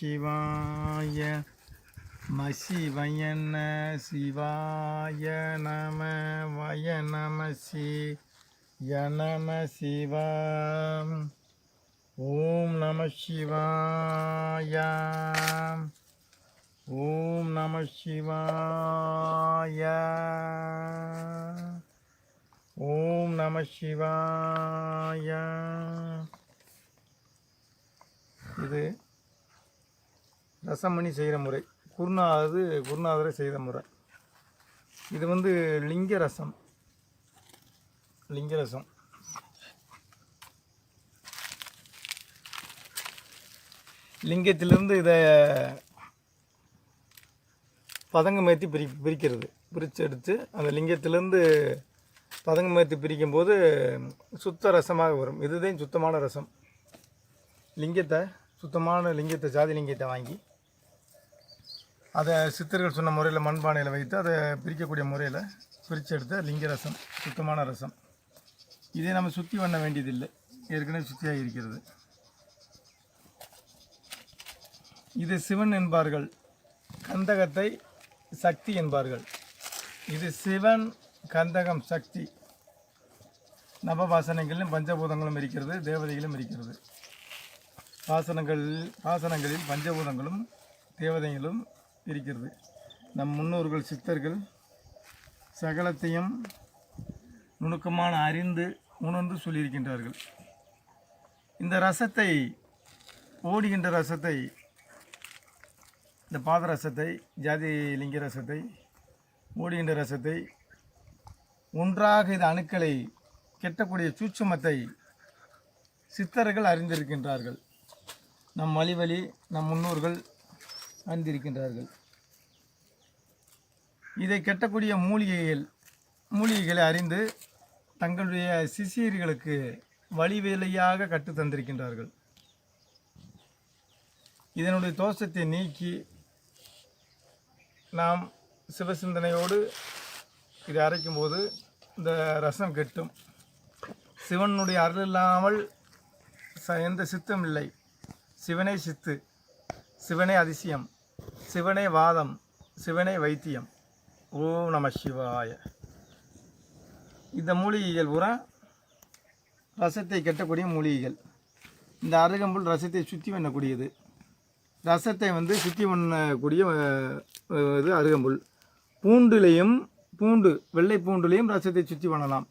சிவாய மசிவயன சிவாய நம வய நம சி நம சிவாம். ஓம் நம சிவாய. ஓம் நம சிவாய. ஓம் நம சிவாய. இது ரசமணி செய்கிற முறை. குருநாதது குருநாதரை செய்த முறை. இது வந்து லிங்க ரசம் லிங்க ரசம் லிங்கத்திலிருந்து இதை பதங்கமேற்றி பிரி பிரிக்கிறது. பிரித்து எடுத்து அந்த லிங்கத்திலேருந்து பதங்கமேற்றி பிரிக்கும் போது சுத்த ரசமாக வரும். இதுதான் சுத்தமான ரசம். லிங்கத்தை சுத்தமான லிங்கத்தை ஜாதி லிங்கத்தை வாங்கி அதை சித்தர்கள் சொன்ன முறையில் மண்பானையில் வைத்து அதை பிரிக்கக்கூடிய முறையில் பிரித்து எடுத்த லிங்க ரசம் சுத்தமான ரசம். இதை நம்ம சுற்றி பண்ண வேண்டியதில்லை. ஏற்கனவே சுத்தியாக இருக்கிறது. இது சிவன் என்பார்கள். கந்தகத்தை சக்தி என்பார்கள். இது சிவன் கந்தகம் சக்தி. நவபாசனங்களிலும் பஞ்சபூதங்களும் இருக்கிறது தேவதைகளும் இருக்கிறது. வாசனங்கள் வாசனங்களில் பஞ்சபூதங்களும் தேவதைகளும் இருக்கிறது. நம் முன்னோர்கள் சித்தர்கள் சகலத்தையும் நுணுக்கமான அறிந்து உணர்ந்து சொல்லியிருக்கின்றார்கள். இந்த ரசத்தை ஓடுகின்ற ரசத்தை இந்த பாத ரசத்தை ஜாதி லிங்க ரசத்தை ஓடுகின்ற ரசத்தை ஒன்றாக இந்த அணுக்களை கெட்டக்கூடிய சூட்சமத்தை சித்தர்கள் அறிந்திருக்கின்றார்கள். நம் வழி நம் முன்னோர்கள் அறிந்திருக்கின்றார்கள் இதை கெட்டக்கூடிய மூலிகைகள் மூலிகைகளை அறிந்து தங்களுடைய சிசியர்களுக்கு வழிவேலையாக கற்றுத் தந்திருக்கின்றார்கள். இதனுடைய தோஷத்தை நீக்கி நாம் சிவசிந்தனையோடு இதை அரைக்கும்போது இந்த ரசம் கெட்டும். சிவனுடைய அருள் இல்லாமல் ச எந்த சித்தம் இல்லை. சிவனே சித்து சிவனே அதிசயம். சிவனே வாதம் சிவனே வைத்தியம். ஓம் நம சிவாய. இந்த மூலிகைகள் பூரா ரசத்தை கெட்டக்கூடிய மூலிகைகள். இந்த அருகம்புல் ரசத்தை சுற்றி பண்ணக்கூடியது ரசத்தை வந்து சுற்றி பண்ணக்கூடிய இது அருகம்புல். பூண்டுலேயும் பூண்டு வெள்ளை பூண்டுலேயும் ரசத்தை சுற்றி பண்ணலாம்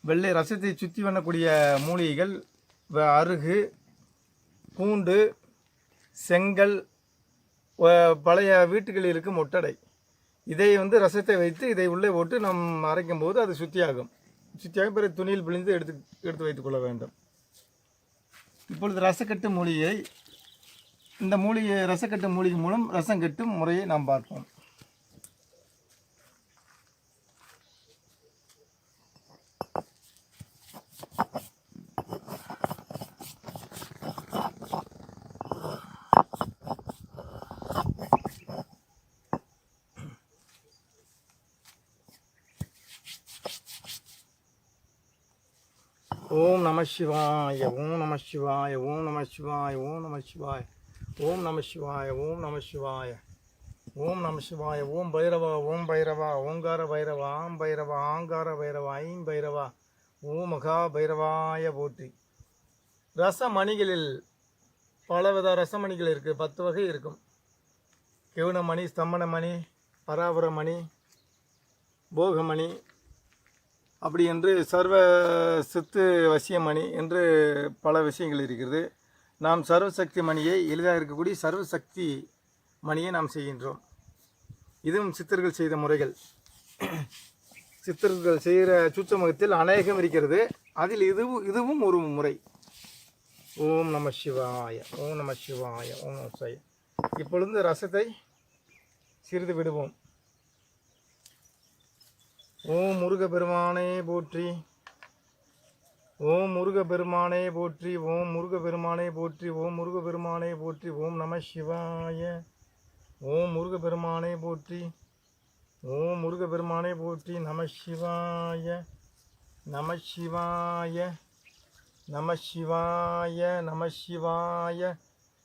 வெள்ளை ரசத்தை சுற்றி பண்ணக்கூடிய மூலிகைகள் வ- அருகு பூண்டு செங்கல் பழைய வீட்டுகளில் இருக்கும் ஒட்டடை இதை வந்து ரசத்தை வைத்து இதை உள்ளே போட்டு நம் அரைக்கும் போது அது சுத்தியாகும். சுத்தியாகும் பிறகு துணியில் பிழிந்து எடுத்து எடுத்து வைத்துக்கொள்ள வேண்டும். இப்பொழுது ரசக்கட்டு மூலிகை இந்த மூலிகை ரசக்கட்டு மூலிகை மூலம் ரசம் கட்டும் முறையை நாம் பார்ப்போம் ஓம் நம சிவாய ஓம் நம சிவாய ஓம் நம சிவாய ஓம் நம சிவாய ஓம் நம சிவாய ஓம் நம சிவாய ஓம் நம சிவாய ஓம் பைரவா ஓம் பைரவா ஓங்கார பைரவா ஆம் பைரவா ஆங்கார பைரவா ஐம் பைரவா ஓம் மகா பைரவாய போற்றி. ரசமணிகளில் பலவித ரசமணிகள் இருக்குது பத்து வகை இருக்கும். கெவுனமணி ஸ்தம்பனமணி பராபரமணி போகமணி அப்படி என்று சர்வ சித்து வசியமணி என்று பல விஷயங்கள் இருக்கிறது. நாம் சர்வசக்தி மணியை எளிதாக இருக்கக்கூடிய சர்வசக்தி மணியை நாம் செய்கின்றோம். இதுவும் சித்தர்கள் செய்த முறைகள். சித்தர்கள் செய்கிற சூச்சமுகத்தில் அநேகம் இருக்கிறது. அதில் இதுவும் இதுவும் ஒரு முறை. ஓம் நம சிவாய ஓம் நம சிவாய ஓம் நம சிவாய. இப்பொழுது ரசத்தை சிறிது விடுவோம். ஓம் முருக பெருமானே போற்றி. ஓம் முருக பெருமானே போற்றி. ஓம் முருக பெருமானே போற்றி. ஓம் முருக பெருமானே போற்றி. ஓம் நம சிவாய. ஓம் முருக பெருமானே போற்றி. ஓம் முருக பெருமானே போற்றி. நம சிவாய. நம சிவாய. நம சிவாய. நம சிவாய.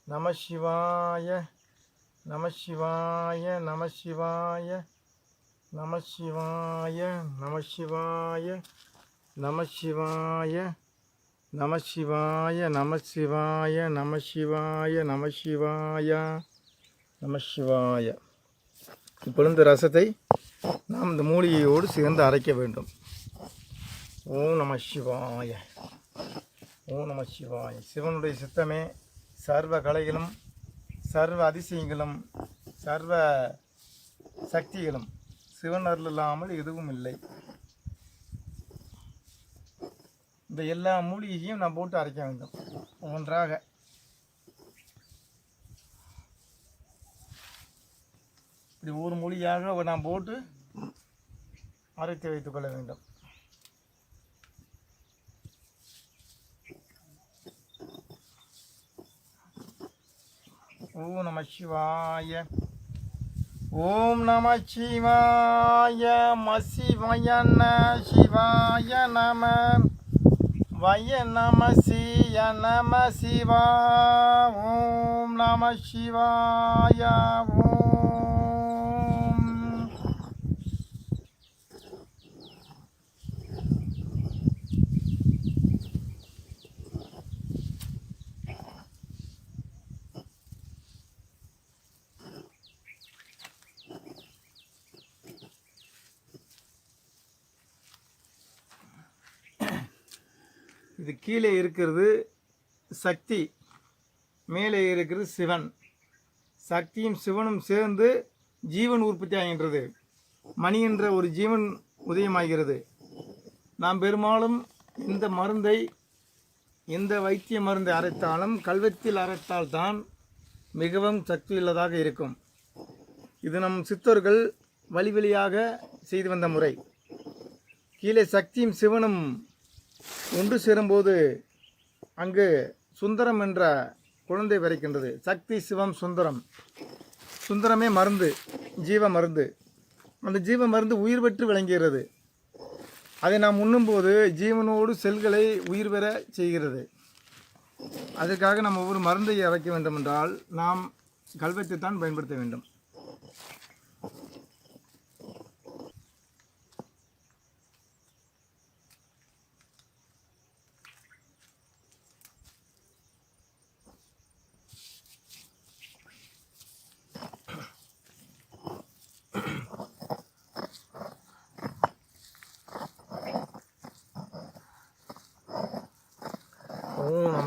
நம சிவாய. நம சிவாய. நம சிவாய. நம சிவாய நம சிவாய நம சிவாய நம சிவாய நம சிவாய நம சிவாய நம சிவாய நம சிவாய இப்பொழுது இந்த ரசத்தை நாம் இந்த மூலிகையோடு சேர்ந்து அரைக்க வேண்டும். ஓம் நம சிவாய. ஓம் நம சிவாய. சிவனுடைய சித்தமே சர்வ கலைகளும் சர்வ அதிசயங்களும் சர்வ சக்திகளும் சிவன் அருள் இல்லாமல் எதுவும் இல்லை. இந்த எல்லா மூலிகையும் நான் போட்டு அரைக்க வேண்டும். ஒன்றாக இப்படி ஒரு மூலிகையாக நாம் போட்டு அரைத்து வைத்துக் கொள்ள வேண்டும். ஓ நம சிவாய. ஓம் நம சிவாய மசிவயன சிவாய நம வய நம சிய நம சிவா ஓம் நம சிவாய ஓம் இது கீழே இருக்கிறது சக்தி மேலே இருக்கிறது சிவன். சக்தியும் சிவனும் சேர்ந்து ஜீவன் உற்பத்தி ஆகின்றது. மணி என்ற ஒரு ஜீவன் உதயமாகிறது. நாம் பெரும்பாலும் இந்த மருந்தை எந்த வைத்திய மருந்தை அரைத்தாலும் கல்வெத்தில் அரைத்தால் தான் மிகவும் சக்தியுள்ளதாக இருக்கும். இது நம் சித்தர்கள் வழி வழியாக செய்து வந்த முறை. கீழே சக்தியும் சிவனும் ஒன்று சேரும்போது அங்கு சுந்தரம் என்ற குழந்தை பிறக்கின்றது சக்தி சிவம் சுந்தரம். சுந்தரமே மருந்து ஜீவ மருந்து. அந்த ஜீவ மருந்து உயிர் பெற்று விளங்குகிறது. அதை நாம் உண்ணும்போது ஜீவனோடு செல்களை உயிர் பெற செய்கிறது. அதற்காக நாம் ஒவ்வொரு மருந்தை அரைக்க வேண்டும் என்றால் நாம் கல்வத்தை தான் பயன்படுத்த வேண்டும் ஓம்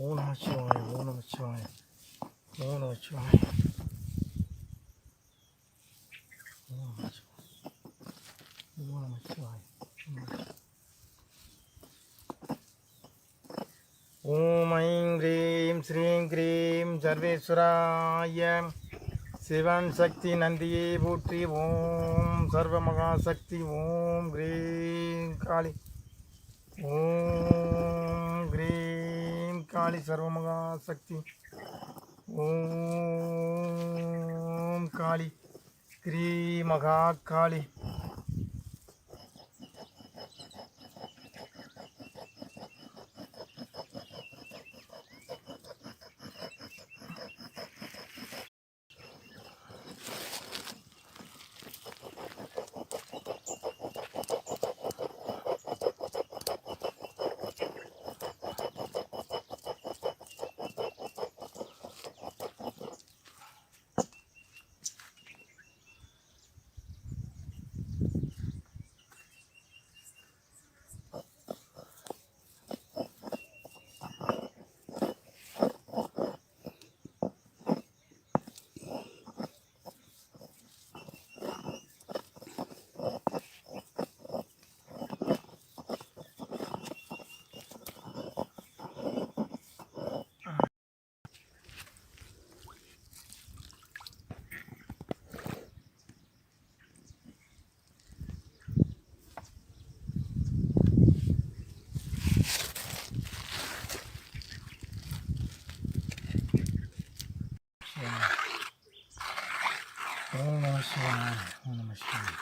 ஓ நமச்சிவாய ஓ நமச்சிவாய ஓ நமச்சிவாய ஓ நமச்சிவாய ஓ நமச்சிவாய ஓம் ஐம் ஹ்ரீம் ஸ்ரீம் கிரீம் சர்வேஸ்வராய சிவன் சக்தி நந்தியை போற்றி ஓம் சர்வமகா சக்தி ஓம் கிரீம் காளி ஓம் काली सर्व शक्ति ओम काली क्री मघा काली। शिवाय ओम शिवाय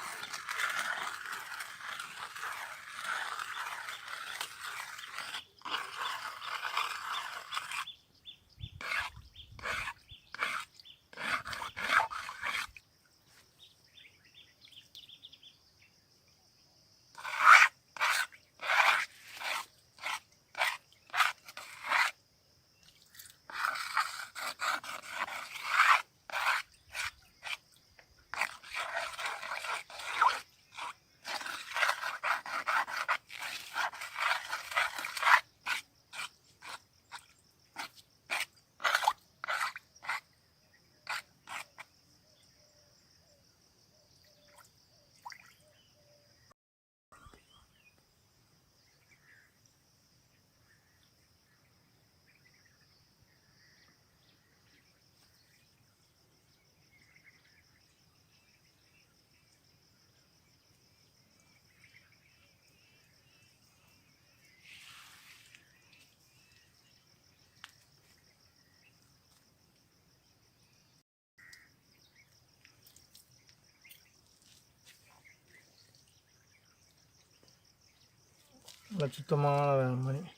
காளி சர்வமகா சக்தி ஓம் காளி கிரீ மகா காளி நல்ல சுத்தமான மணி மூலிகை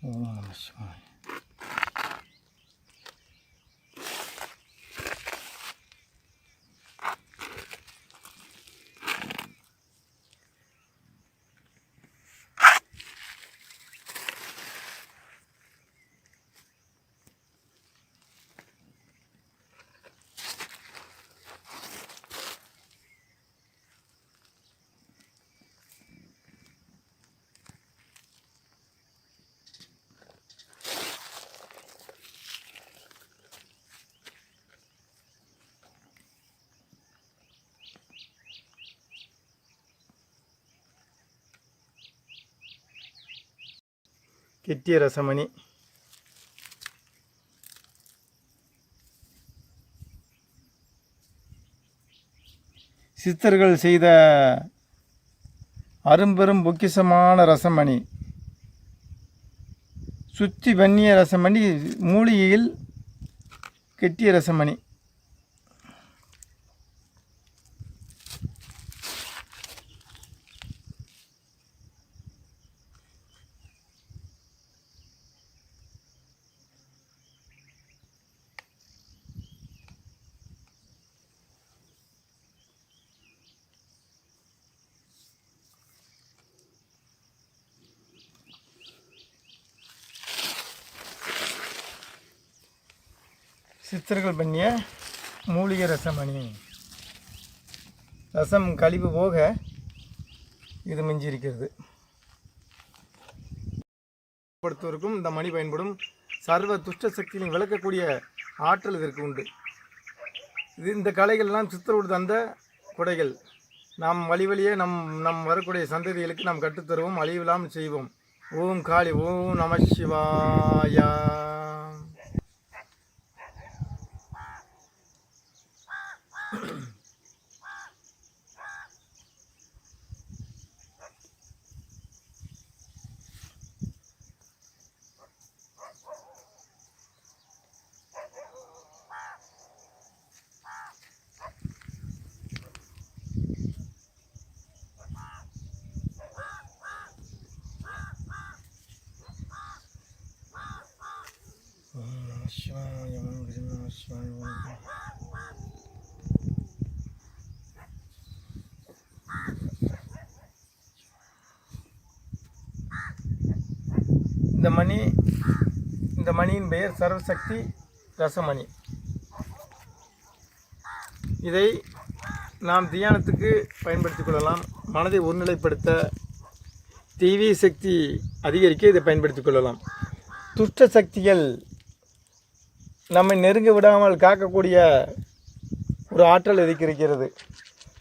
ஓம் நம சிவாய கிட்டிய ரசமணி. சித்தர்கள் செய்த அரும்பெரும் பொக்கிஷமான ரசமணி. சுத்தி வன்னிய ரசமணி மூலிகையில் கெட்டிய ரசமணி. சித்தர்கள் பண்ணிய மூலிகை ரசமணி ரசம் கழிவு போக இது மிஞ்சி இருக்கிறது இந்த மணி பயன்படும். சர்வ துஷ்ட சக்தியிலும் விளக்கக்கூடிய ஆற்றல் இதற்கு உண்டு. இது இந்த கலைகள்லாம் சித்தரோடு தந்த குடைகள். நாம் வழி வழியே நம் நம் வரக்கூடிய சந்ததிகளுக்கு நாம் கற்றுத்தருவோம் அழிவில்லாமல் செய்வோம். ஓம் காளி ஓம் நம சிவாயா ஓம் நம சிவாய ஓம் கிரி நம சிவாய ஓம் கிரி. இந்த மணி இந்த மணியின் பெயர் சர்வசக்தி ரசமணி. இதை நாம் தியானத்துக்கு பயன்படுத்திக் கொள்ளலாம். மனதை ஒருநிலைப்படுத்த தீவிய சக்தி அதிகரிக்க இதை பயன்படுத்திக் கொள்ளலாம். துஷ்ட சக்திகள் நம்மை நெருங்க விடாமல் காக்கக்கூடிய ஒரு ஆற்றல் இதுக்கு இருக்கிறது.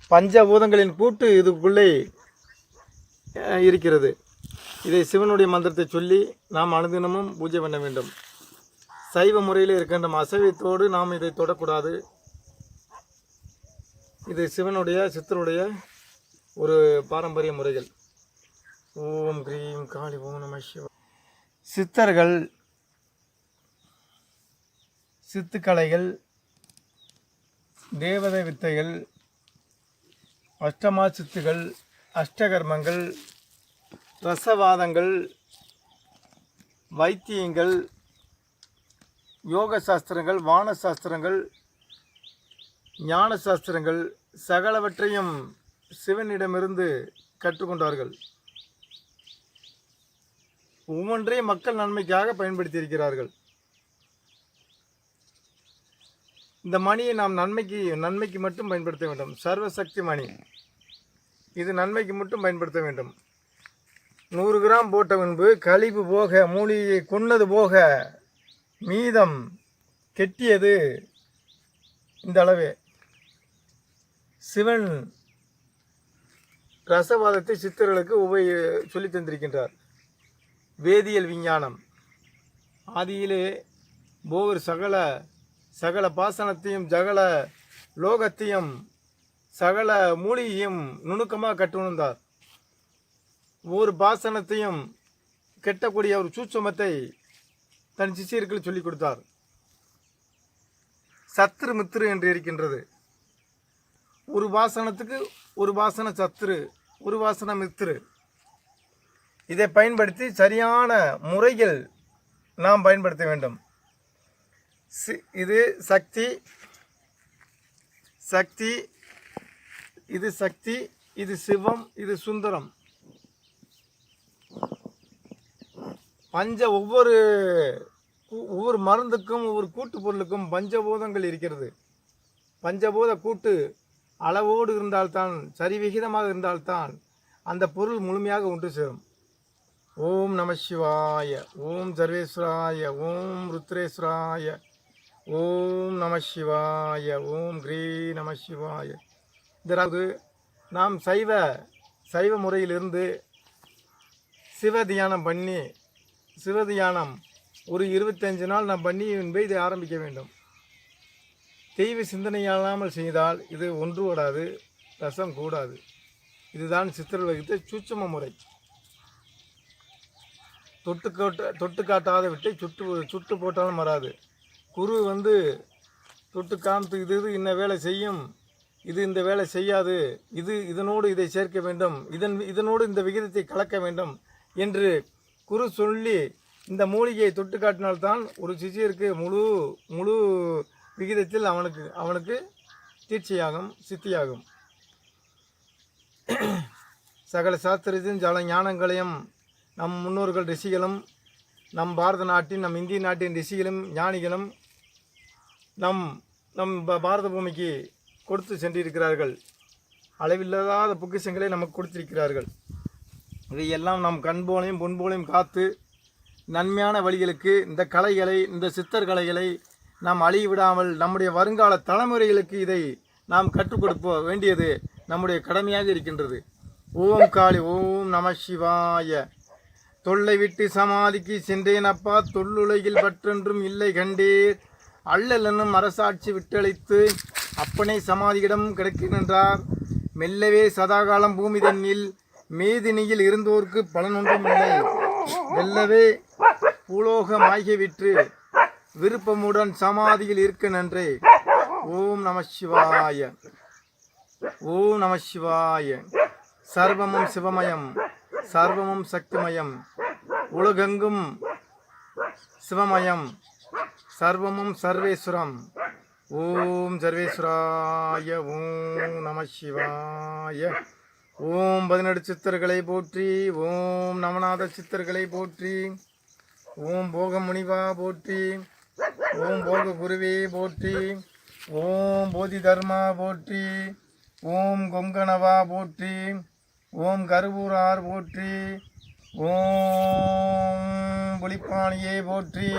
பஞ்சபூதங்களின் கூட்டு இதுக்குள்ளே இருக்கிறது. இதை சிவனுடைய மந்திரத்தை சொல்லி நாம் அனுதினமும் பூஜை பண்ண வேண்டும். சைவ முறையில் இருக்கின்ற அசைவத்தோடு நாம் இதை தொடக்கூடாது. இது சிவனுடைய சித்தருடைய ஒரு பாரம்பரிய முறைகள். ஓம் கிரீம் காளி ஓம் நம சிவ. சித்தர்கள் சித்துக்கலைகள் தேவதை வித்தைகள் அஷ்டமா சித்துகள் அஷ்டகர்மங்கள் ரசவாதங்கள் வைத்தியங்கள் யோக சாஸ்திரங்கள் வான சாஸ்திரங்கள் ஞான சாஸ்திரங்கள் சகலவற்றையும் சிவனிடமிருந்து கற்றுக்கொண்டார்கள். ஒவ்வொன்றையும் மக்கள் நன்மைக்காக பயன்படுத்தியிருக்கிறார்கள். இந்த மணியை நாம் நன்மைக்கு நன்மைக்கு மட்டும் பயன்படுத்த வேண்டும். சர்வசக்தி மணி. இது நன்மைக்கு மட்டும் பயன்படுத்த வேண்டும். நூறு கிராம் போட்ட பின்பு கழிவு போக மூலிகை கொன்னது போக மீதம் கெட்டியது இந்த அளவே. சிவன் ரசவாதத்தை சித்தர்களுக்கு உபய சொல்லி தந்திருக்கின்றார். வேதியியல் விஞ்ஞானம். ஆதியிலே போவர் சகல சகல பாசனத்தையும் சகல லோகத்தையும் சகல மூலிகையும் நுணுக்கமாக கட்டுணர்ந்தார் ஒவ்வொரு பாசனத்தையும் கெட்டக்கூடிய ஒரு சூட்சமத்தை தன் சிஷியர்கள் சொல்லிக் கொடுத்தார். சத்ரு மித்ரு என்று இருக்கின்றது. ஒரு வாசனத்துக்கு ஒரு வாசன சத்ரு ஒரு வாசன மித்ரு. இதை பயன்படுத்தி சரியான முறையில் நாம் பயன்படுத்த வேண்டும். சி- இது சக்தி சக்தி இது சக்தி இது சிவம் இது சுந்தரம். பஞ்ச ஒவ்வொரு கூ- ஒவ்வொரு மருந்துக்கும் ஒவ்வொரு கூட்டு பொருளுக்கும் பஞ்சபூதங்கள் இருக்கிறது. பஞ்சபூத கூட்டு அளவோடு இருந்தால்தான் சரிவிகிதமாக இருந்தால்தான் அந்த பொருள் முழுமையாக ஒன்று சேரும். ஓம் நம சிவாய ஓம் சர்வேஸ்வராய ஓம் ருத்ரேஸ்வராய ஓம் நம சிவாய ஓம் கிரீ நம சிவாய. இதற்கு நாம் சைவ சைவ முறையிலிருந்து சிவ தியானம் பண்ணி சிவ தியானம் ஒரு இருபத்தஞ்சு நாள் நாம் பண்ணி என்பதை இதை ஆரம்பிக்க வேண்டும். தெய்வ சிந்தனையாளாமல் செய்தால் இது ஒன்று ஓடாது ரசம் கூடாது. இதுதான் சித்தர் வகித்த சூட்சம முறை. தொட்டு கோட்ட தொட்டு காட்டாத விட்டை சுட்டு சுட்டு போட்டாலும் வராது. குரு வந்து தொட்டு காமித்து இது இது இன்ன வேலை செய்யும். இது இந்த வேலை செய்யாது. இது இதனோடு இதை சேர்க்க வேண்டும். இதன் இதனோடு இந்த விகிதத்தை கலக்க வேண்டும் என்று குரு சொல்லி இந்த மூலிகையை தொட்டு காட்டினால்தான் ஒரு சிஷியருக்கு முழு முழு விகிதத்தில் அவனுக்கு அவனுக்கு தீட்சையாகும் சித்தியாகும். சகல சாஸ்திரத்தின் ஜல ஞானங்களையும் நம் முன்னோர்கள் ரிஷிகளும் நம் பாரத நாட்டின் நம் இந்திய நாட்டின் ரிஷிகளும் ஞானிகளும் நம் நம் பாரத பூமிக்கு கொடுத்து சென்றிருக்கிறார்கள். அளவில்லாத பொக்கிஷங்களை நமக்கு கொடுத்திருக்கிறார்கள். இதையெல்லாம் நம் கண்போலையும் பொன்போலையும் காத்து நன்மையான வழிகளுக்கு இந்த கலைகளை இந்த சித்தர் கலைகளை நாம் அழிய விடாமல் நம்முடைய வருங்கால தலைமுறைகளுக்கு இதை நாம் கற்றுக் கொடுக்க வேண்டியது நம்முடைய கடமையாக இருக்கின்றது. ஓம் காளி ஓம் நம சிவாய. தொல்லை விட்டு சமாதிக்கு சென்றேன் அப்பா. தொல்லுலகில் பற்றென்றும் இல்லை கண்டீர். அள்ளல் என்னும் அரசாட்சி விட்டளித்து அப்பனே சமாதியிடம் கிடைக்கின்றார் மெல்லவே சதாகாலம் பூமி தன்னில் மேதினியில் இருந்தோர்க்கு பலனொன்றும் இல்லை வெல்லவே பூலோகமாகி விற்று விருப்பமுடன் சமாதியில் இருக்க நன்றே. ஓம் நம சிவாய. ஓம் நம சிவாய. சர்வமும் சிவமயம் சர்வமும் சக்திமயம் உலகெங்கும் சிவமயம் சர்வமும் சர்வேஸ்வரம். ஓம் சர்வேஸ்வராய ஓம் நம சிவாய. ஓம் பதினெடு சித்தர்களை போற்றி ஓம் நவநாத சித்தர்களை போற்றி ஓம் போக முனிவா போற்றி ஓம் போக குருவே போற்றி ஓம் போதி தர்மா போற்றி ஓம் கொங்கணவா போற்றி ஓம் கருவூரார் போற்றி ஓம் புலிப்பாணியே போற்றி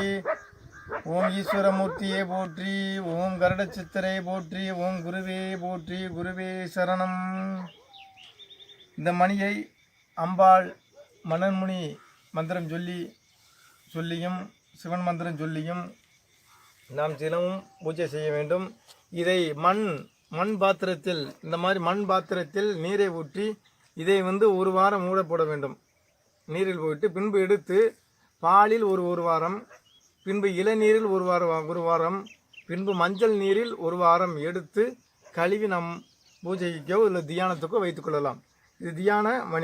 ஓம் ஈஸ்வரமூர்த்தியே போற்றி ஓம் கருடச்சித்தரே போற்றி ஓம் குருவே போற்றி குருவே சரணம் இந்த மணியை அம்பாள் மணன்முனி மந்திரம் சொல்லி சொல்லியும் சிவன் மந்திரம் சொல்லியும் நாம் தினமும் பூஜை செய்ய வேண்டும். இதை மண் மண் பாத்திரத்தில் இந்த மாதிரி மண் பாத்திரத்தில் நீரை ஊற்றி இதை வந்து ஒரு வாரம் மூடப்பட வேண்டும். நீரில் போயிட்டு பின்பு எடுத்து பாலில் ஒரு ஒரு வாரம் பின்பு இளநீரில் ஒரு வாரம் ஒரு வாரம் பின்பு மஞ்சள் நீரில் ஒரு வாரம் எடுத்து கழுவி நம் பூஜைக்கோ இல்லை தியானத்துக்கோ வைத்துக்கொள்ளலாம் தியான மணி